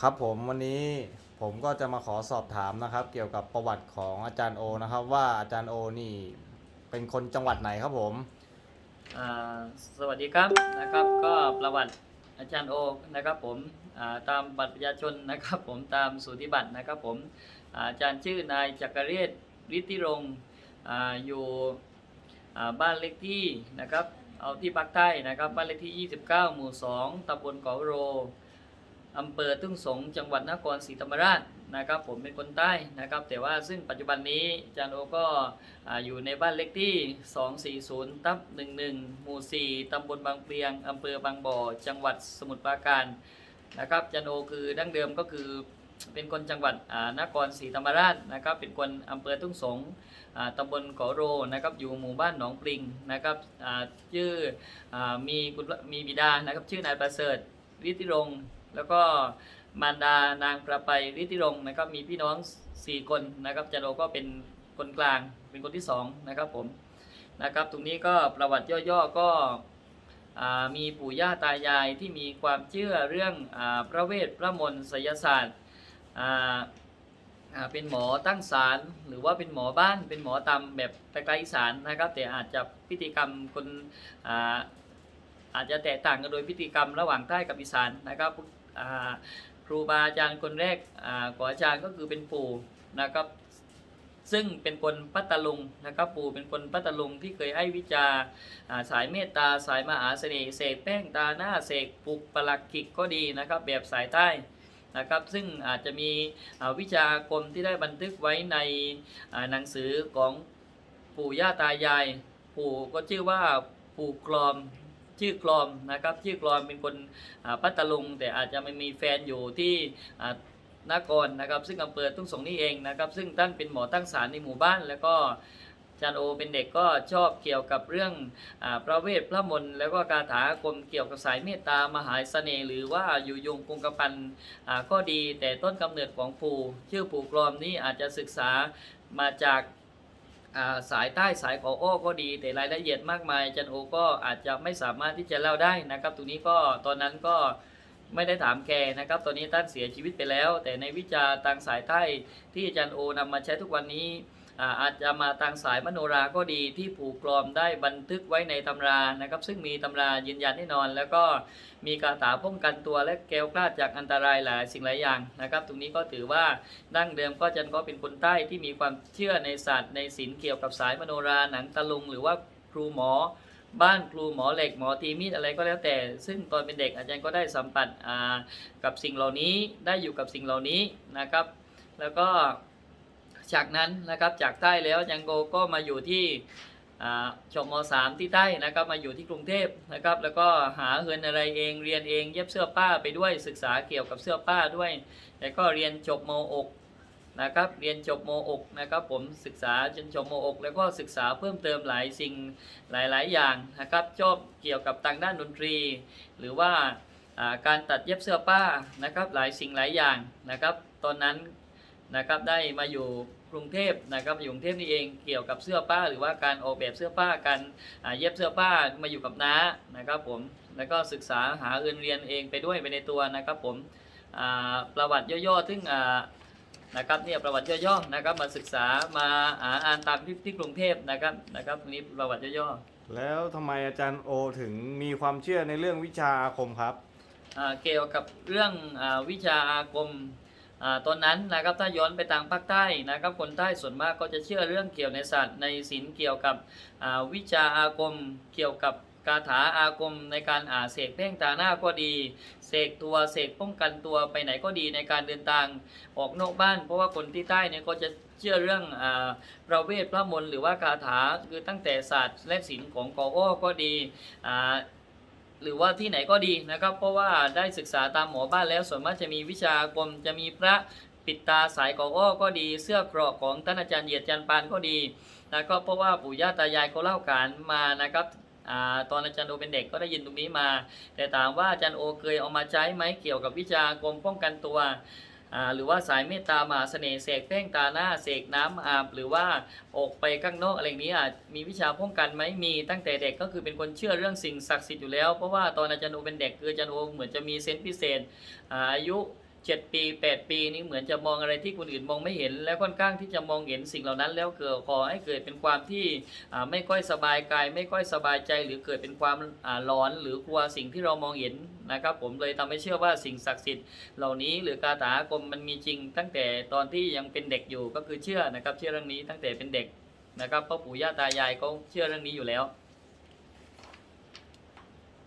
ครับผมวันนี้ผมก็จะมาขอสอบถามนะครับ เกี่ยวกับประวัติของอาจารย์โอนะครับ ว่าอาจารย์โอนี่เป็นคนจังหวัดไหนครับผมอ่าสวัสดีครับนะครับ ก็ประวัติอาจารย์โอนะครับผมตามบัตรประชาชนนะครับ ผมตามสูติบัตรนะครับผมอาจารย์ชื่อนายจักรเรศฤทธิรงค์อยู่บ้านเลขที่นะครับ เอาที่ภาคใต้นะครับ บ้านเลขที่ 29 หมู่ 2ตำบลเกาะโร อำเภอทุ่งสงจังหวัดนครศรีธรรมราชนะครับ ผมเป็นคนใต้นะครับ แต่ว่าซึ่งปัจจุบันนี้จารย์โอก็ออยู่ในบ้านเล็กที่ 240 ทับ 11 หมู่ 4 ตำบลบางเปียงอำเภอบางบ่อ จังหวัดสมุทรปราการนะครับจันโอคือดั้งเดิมก็คือเป็นคนจังหวัดอ่านครศรีธรรมราชนะครับ เป็นคนอำเภอทุ่งสงอ่าตำบลเกาะโรนะครับ อยู่หมู่บ้านหนองปริงนะครับอ่าชื่ออามีคุณมีบิดานะครับ ชื่อนายประเสริฐฤทธิรงค์ แล้วก็มารดานางประไปฤทธิรงค์นะครับมีพี่น้อง4คนนะครับจันโอก็เป็นคนกลางเป็นคนที่สองนะครับผมนะครับตรงนี้ก็ประวัติย่อๆก็มีปู่ย่าตายายที่มีความเชื่อเรื่องอพระเวทพระมนต์ไสยศาสตร์เป็นหมอตั้งศาลหรือว่าเป็นหมอบ้านเป็นหมอตำแบบไกลๆอีสานนะครับ แต่อาจจะพิธีกรรมคนอาอาจจะแตกต่างกันโดยพิธีกรรมระหว่างใต้กับอีสานนะครับ ครูบาอาจารย์คนแรกของอาจารย์ก็คือเป็นปู่นะครับ ซึ่งเป็นคนปัตตลุงนะครับ ปู่เป็นคนปัตตลุงที่เคยให้วิชาสายเมตตาสายมหาเสน่ห์เสกแป้งตาหน้าเสกปลุกปลักกิกก็ดีนะครับ แบบสายใต้นะครับซึ่งอาจจะมีวิชาคมที่ได้บันทึกไว้ในหนังสือของปู่ย่าตายาย ปู่ก็ชื่อว่าปู่กลอม ชื่อกลอมนะครับชื่อกลอมเป็นคนอ่าปัตลุง แต่อาจจะไม่มีแฟนอยู่ที่นากรนะครับ ซึ่งอำเภอทุ่งสงนี่เองนะครับ ซึ่งท่านเป็นหมอตั้งศาลในหมู่บ้านแล้วก็จารย์โอเป็นเด็กก็ชอบเกี่ยวกับเรื่องอพระเวทพระมนต์แล้วก็คาถาคมเกี่ยวกับสายเมตตามหาสเสน่ห์หรือว่าอยู่ยงคงกระพันก็ดี แต่ต้นกำเนิดของปู่ชื่อปู่กรอมนี้อาจจะศึกษามาจาก สายใต้สายขอโอ้ก็ดี แต่รายละเอียดมากมายอาจารย์โอก็อาจจะไม่สามารถที่จะเล่าได้นะครับ ตรงนี้ก็ตอนนั้นก็ไม่ได้ถามแกนะครับ ตอนนี้ท่านเสียชีวิตไปแล้ว แต่ในวิชาทางสายใต้ที่อาจารย์โอนำมาใช้ทุกวันนี้ อาจจะมาทางสายมโนราก็ดีที่ผูกกลอมได้บันทึกไว้ในตำรานะครับ ซึ่งมีตำรายืนยันแน่นอน แล้วก็มีคาถาป้องกันตัวและแก้วกล้าจากอันตรายหลายสิ่งหลายอย่างนะครับ ตรงนี้ก็ถือว่าดั้งเดิมก็อาจันก็เป็นคนใต้ที่มีความเชื่อในศาสตร์ในศิลป์เกี่ยวกับสายมโนราหนังตะลุงหรือว่าครูหมอบ้านครูหมอเหล็กหมอตีมีดอะไรก็แล้วแต่ ซึ่งตอนเป็นเด็กอาจารย์ก็ได้สัมผัสกับสิ่งเหล่านี้ได้อยู่กับสิ่งเหล่านี้นะครับ แล้วก็ จากนั้นนะครับจากใต้แล้วอาจารย์โกก็มาอยู่ที่จบมสามที่ใต้นะครับมาอยู่ที่กรุงเทพนะครับแล้วก็หาเงินอะไรเองเรียนเองเย็บเสื้อผ้าไปด้วยศึกษาเกี่ยวกับเสื้อผ้าด้วยแล้วก็เรียนจบมอกนะครับเรียนจบมอกนะครับผมศึกษาจนจบมอกแล้วก็ศึกษาเพิ่มเติมหลายสิ่งหลายๆ อย่างนะครับชอบเกี่ยวกับทางด้านดนตรี หรือว่าอ่าการตัดเย็บเสื้อผ้านะครับหลายสิ่งหลายอย่างนะครับตอนนั้นนะครับได้มาอยู่ กรุงเทพนะครับอยู่กรุงเทพนี่เองเกี่ยวกับเสื้อผ้า หรือว่าการออกแบบเสื้อผ้าการอ่าเย็บเสื้อผ้ามาอยู่กับน้านะครับผมแล้วก็ศึกษาหาเงินเรียนเองไปด้วยไปในตัวนะครับผมอ่าประวัติย่อๆซึ่งอ่านะครับเนี่ยประวัติย่อๆนะครับมาศึกษามาอ่าอ่านตามที่ที่กรุงเทพนะครับนะครับตรงนี้ประวัติย่อๆแล้วทำไมอาจารย์โอถึงมีความเชื่อในเรื่องวิชาอาคมครับอ่าเกี่ยวกับเรื่องอาวิชาอาคมอ่า ตอนนั้นนะครับถ้าย้อนไปทางภาคใต้นะครับคนใต้ส่วนมากก็จะเชื่อเรื่องเกี่ยวในศาสตร์ในศิลป์เกี่ยวกับวิชาอาคมเกี่ยวกับคาถาอาคมในการอาเสกเพ่งตาหน้าก็ดีเสกตัวเสกป้องกันตัวไปไหนก็ดีในการเดินทางออกนอกบ้าน เพราะว่าคนที่ใต้เนี่ยก็จะเชื่อเรื่องอ่าพระเวทพระมนต์หรือว่าคาถาคือตั้งแต่ศาสตร์และศิลป์ของกออ้อก็ดีอ่า หรือว่าที่ไหนก็ดีนะครับ เพราะว่าได้ศึกษาตามหมอบ้านแล้วส่วนมากจะมีวิชากรมจะมีพระปิดตาสายกออ้อก็ดี เสื้อเกราะของท่านอาจารย์เหยียดจันปานก็ดีนะก็เพราะว่าปู่ย่าตายายเขาเล่าการมานะครับอตอนอาจารย์โอเป็นเด็กก็ได้ยินตรงนี้มา แต่ถามว่าอาจารย์โอเคยเอามาใช้ไหมเกี่ยวกับวิชากรมป้องกันตัว หรือว่าสายเมตตามหาเสน่ห์เสกแป้งตาหน้าเสกน้ำอาบ หรือว่าออกไปข้างนอกอะไรนี้อาจมีวิชาป้องกันไหมมีตั้งแต่เด็กก็คือเป็นคนเชื่อเรื่องสิ่งศักดิ์สิทธิ์อยู่แล้ว เพราะว่าตอนอาจารย์โอเป็นเด็กคืออาจารย์โอเหมือนจะมีเซนส์พิเศษอายุ เจ็ดปีแปดปีนี้เหมือนจะมองอะไรที่คนอื่นมองไม่เห็น และค่อนข้างที่จะมองเห็นสิ่งเหล่านั้นแล้วเกิดขอให้เกิดเป็นความที่ไม่ค่อยสบายกายไม่ค่อยสบายใจ หรือเกิดเป็นความร้อนหรือกลัวสิ่งที่เรามองเห็นนะครับผมเลยทำให้เชื่อว่าสิ่งศักดิ์สิทธิ์เหล่านี้หรือคาถาอาคมมันมีจริง ตั้งแต่ตอนที่ยังเป็นเด็กอยู่ก็คือเชื่อนะครับเชื่อเรื่องนี้ตั้งแต่เป็นเด็กนะครับเพราะปู่ย่าตายายก็เชื่อเรื่องนี้อยู่แล้ว